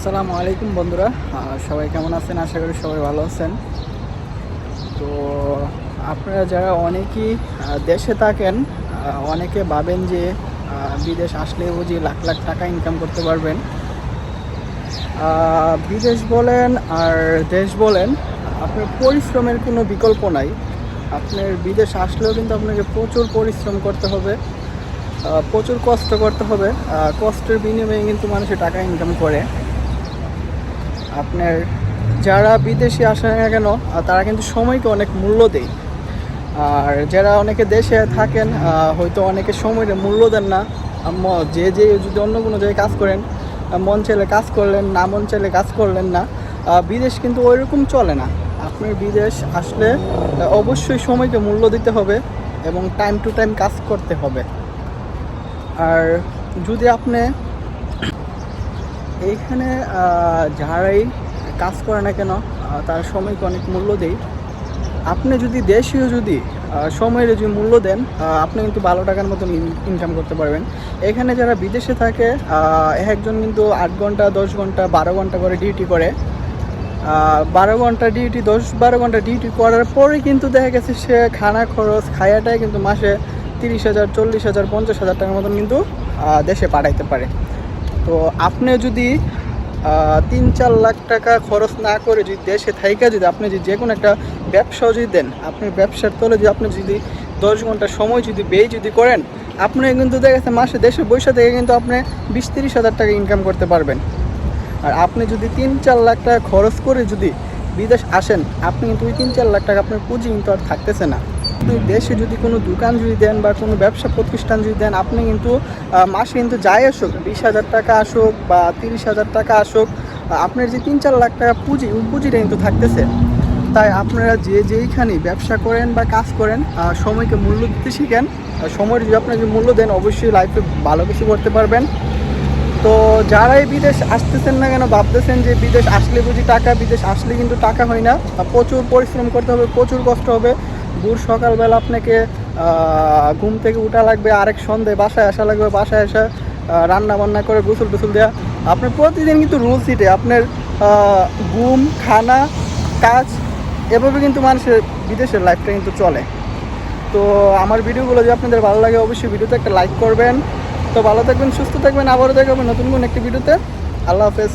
আসসালামু আলাইকুম বন্ধুরা। সবাই কেমন আছেন? আশা করি সবাই ভালো আছেন। তো আপনারা যারা অনেকেই দেশে থাকেন অনেকে ভাবেন যে বিদেশ আসলে বুঝি লাখ লাখ টাকা ইনকাম করতে পারবেন। বিদেশ বলেন আর দেশ বলেন, আপনার পরিশ্রমের কোনো বিকল্প নাই। আপনার বিদেশ আসলেও কিন্তু আপনাকে প্রচুর পরিশ্রম করতে হবে প্রচুর কষ্ট করতে হবে। কষ্টের বিনিময়ে কিন্তু মানুষের টাকা ইনকাম করে। আপনার যারা বিদেশে আসে না কেন তারা কিন্তু সময়কে অনেক মূল্য দেয়। আর যারা অনেকে দেশে থাকেন হয়তো অনেকে সময়ের মূল্য দেন না। যে যে যদি অন্য কোনো জায়গায় কাজ করেন মন চাইলে কাজ করলেন, না মন চাইলে কাজ করলেন না বিদেশ কিন্তু ওই রকম চলে না। আপনার বিদেশ আসলে অবশ্যই সময়কে মূল্য দিতে হবে এবং টাইম টু টাইম কাজ করতে হবে। আর যদি আপনি এইখানে যারাই কাজ করে না কেন তার সময়কে অনেক মূল্য দেই। আপনি যদি দেশীয় যদি সময়ের যদি মূল্য দেন আপনি কিন্তু ভালো টাকার মতন ইনকাম করতে পারবেন। এখানে যারা বিদেশে থাকে একজন কিন্তু আট ঘণ্টা, দশ ঘণ্টা, বারো ঘণ্টা করে ডিউটি করে। বারো ঘণ্টা ডিউটি দশ, বারো ঘণ্টা ডিউটি করার পরে কিন্তু দেখা গেছে সে খানা খরচ, খায়াটাই কিন্তু মাসে তিরিশ হাজার, চল্লিশ হাজার, পঞ্চাশ হাজার টাকার মতন কিন্তু দেশে পাঠাইতে পারে। তো আপনি যদি তিন চার লাখ টাকা খরচ না করে যদি দেশে থাইকা যদি আপনি যদি যে কোনো একটা ব্যবসাও যদি দেন, আপনি ব্যবসার তলে যদি আপনি যদি দশ ঘণ্টা সময় যদি ব্যয় যদি করেন, আপনি কিন্তু দেখা গেছে মাসে দেশে বৈশা থেকে কিন্তু আপনি বিশ তিরিশ হাজার টাকা ইনকাম করতে পারবেন। আর আপনি যদি তিন চার লাখ টাকা খরচ করে যদি বিদেশ আসেন, আপনি কিন্তু ওই তিন চার লাখ টাকা আপনার পুঁজি কিন্তু আর থাকতেছে না। আপনি দেশে যদি কোনো দোকান যদি দেন বা কোনো ব্যবসা প্রতিষ্ঠান যদি দেন, আপনি কিন্তু মাসে কিন্তু যাই আসুক, বিশ হাজার টাকা আসুক বা তিরিশ হাজার টাকা আসুক আপনার যে তিন চার লাখ টাকা পুঁজি পুঁজিটা কিন্তু থাকতেছে। তাই আপনারা যে যেইখানে ব্যবসা করেন বা কাজ করেন সময়কে মূল্য দিতে শিখেন। সময়ের যদি আপনার যদি মূল্য দেন, অবশ্যই লাইফে ভালো কিছু করতে পারবেন। তো যারাই বিদেশ আসতেছেন না কেন, ভাবতেছেন যে বিদেশ আসলে বুঝি টাকা, বিদেশ আসলে কিন্তু টাকা হয় না। প্রচুর পরিশ্রম করতে হবে, প্রচুর কষ্ট হবে। ভোর সকালবেলা আপনাকে ঘুম থেকে উঠা লাগবে, আরেক সন্ধে বাসায় আসা লাগবে, বাসায় আসা রান্না বান্না করে গোসল টোসল দেওয়া আপনার প্রতিদিন কিন্তু রুল সিটে আপনার ঘুম, খানা, কাজ, এভাবে কিন্তু মানুষের বিদেশের লাইফটা কিন্তু চলে। তো আমার ভিডিওগুলো যদি আপনাদের ভালো লাগে, অবশ্যই ভিডিওতে একটা লাইক করবেন। তো ভালো থাকবেন, সুস্থ থাকবেন, আবারও দেখাবেন নতুন কোন একটি ভিডিওতে। আল্লাহ হাফেজ।